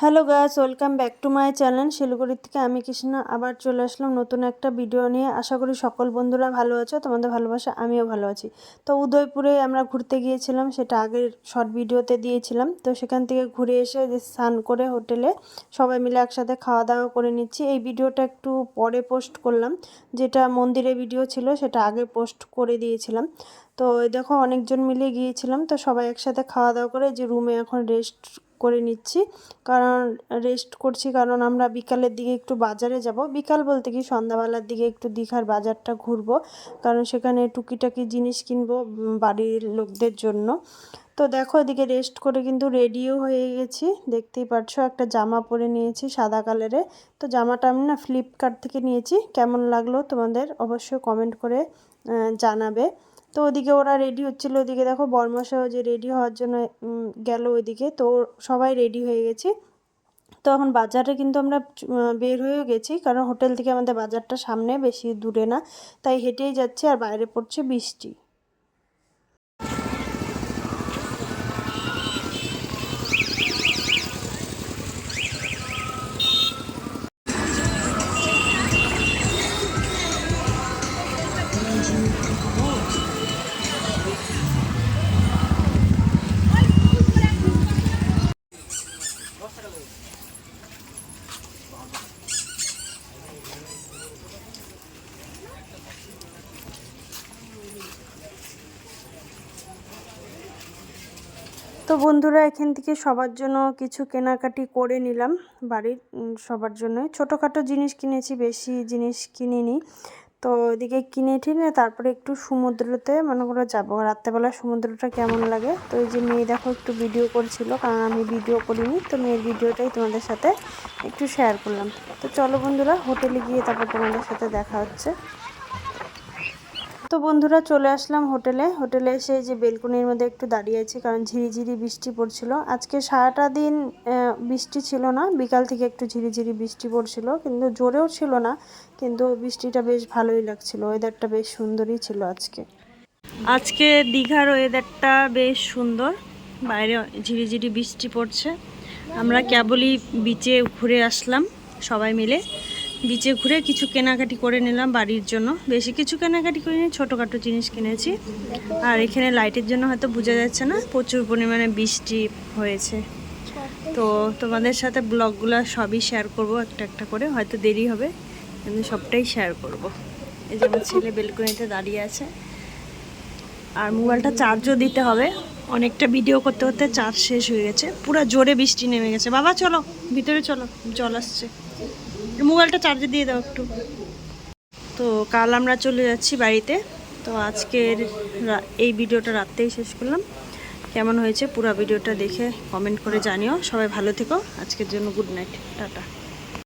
Hello guys welcome back to my channel Siliguri থেকে আমি কৃষ্ণা আবার চলে আসলাম নতুন একটা ভিডিও নিয়ে। আশা করি সকল বন্ধুরা ভালো আছো, তোমাদের ভালোবাসা, আমিও ভালো আছি। তো উদয়পুরে আমরা ঘুরতে গিয়েছিলাম, সেটা আগের শর্ট ভিডিওতে দিয়েছিলাম। তো সেখান থেকে ঘুরে এসে যে স্নান করে হোটেলে সবাই মিলে একসাথে খাওয়া দাওয়া করে নিচ্ছি। এই ভিডিওটা একটু পরে পোস্ট করলাম, যেটা মন্দিরে ভিডিও ছিল, সেটা আগে পোস্ট করে দিয়েছিলাম। তো দেখো অনেকজন মিলে গিয়েছিলাম, তো সবাই একসাথে খাওয়া দাওয়া করে যে রুমে এখন রেস্ট করে নিচ্ছি। কারণ রেস্ট করছি কারণ আমরা বিকালের দিকে একটু বাজারে যাব। বিকাল বলতে কি সন্ধ্যাবেলার দিকে একটু দীঘার বাজারটা ঘুরবো। কারণ সেখানে টুকিটাকি জিনিস কিনবো বাড়ির লোকদের জন্য। তো দেখো এদিকে রেস্ট করে কিন্তু রেডিও হয়ে গেছি। দেখতেই পাচ্ছ একটা জামা পরে নিয়েছি সাদা কালারে তো জামাটা আমি না ফ্লিপকার্ট থেকে নিয়েছি। কেমন লাগল তোমাদের অবশ্যই কমেন্ট করে জানাবে। তো ওদিকে ওরা রেডি হচ্ছিল। ওদিকে দেখো বর্মশাও যে রেডি হওয়ার জন্য গেল ওইদিকে। তো সবাই রেডি হয়ে গেছি। তো এখন বাজারে কিন্তু আমরা বের হয়েও গেছি। কারণ হোটেল থেকে আমাদের বাজারটা সামনে, বেশি দূরে না। তাই হেঁটেই যাচ্ছে আর বাইরে পড়ছে বৃষ্টি। তো বন্ধুরা, এখান থেকে সবার জন্য কিছু কেনাকাটি করে নিলাম বাড়ির সবার জন্য ছোটোখাটো জিনিস কিনেছি, বেশি জিনিস কিনিনি। তো এদিকে কিনে ঠিনে তারপরে একটু সমুদ্রতে, মনে করো যাব। রাত্রেবেলা সমুদ্রটা কেমন লাগে? তো এই যে মেয়ে দেখো একটু ভিডিও করছিল, কারণ আমি ভিডিও করিনি। তো মেয়ের ভিডিওটাই তোমাদের সাথে একটু শেয়ার করলাম। তো চলো বন্ধুরা, হোটেলে গিয়ে তারপর তোমাদের সাথে দেখা হচ্ছে। তো বন্ধুরা চলে আসলাম হোটেলে। হোটেলে এসে যে বেলকনির মধ্যে একটু দাঁড়িয়ে আছি, কারণ ঝিরিঝিরি বৃষ্টি পড়ছিল। আজকে সারাটা দিন বৃষ্টি ছিল না। বিকাল থেকে একটু ঝিরিঝিরি বৃষ্টি পড়ছিল, কিন্তু জোরেও ছিল না, কিন্তু বৃষ্টিটা বেশ ভালোই লাগছিল। ওয়েদারটা বেশ সুন্দরই ছিল আজকে। আজকে দীঘার ওয়েদারটা বেশ সুন্দর, বাইরে ঝিরিঝিরি বৃষ্টি পড়ছে। আমরা কেবলই বিচে ঘুরে আসলাম, সবাই মিলে। বিচে ঘুরে কিছু কেনাকাটি করে নিলাম বাড়ির জন্য। বেশি কিছু কেনাকাটি করিনি, ছোটোখাটো জিনিস কিনেছি। আর এখানে লাইটের জন্য হয়তো বোঝা যাচ্ছে না, প্রচুর পরিমাণে বৃষ্টি হয়েছে। তো তোমাদের সাথে ব্লগগুলো সবই শেয়ার করব, একটা একটা করে। হয়তো দেরি হবে কিন্তু সবটাই শেয়ার করব। এই যে আমার ছেলে বেলকনিতে দাঁড়িয়ে আছে। আর মোবাইলটা চার্জও দিতে হবে। অনেকটা ভিডিও করতে করতে চার্জ শেষ হয়ে গেছে। পুরো জোরে বৃষ্টি নেমে গেছে। বাবা, চলো, ভিতরে চলো, জল আসছে। মোবাইলটা চার্জে দিয়ে দাও একটু। তো কাল আমরা চলে যাচ্ছি বাড়িতে। তো আজকের এই ভিডিওটা রাত্রেই শেষ করলাম। কেমন হয়েছে পুরো ভিডিওটা দেখে কমেন্ট করে জানিও। সবাই ভালো থেকো। আজকের জন্য গুড নাইট টাটা।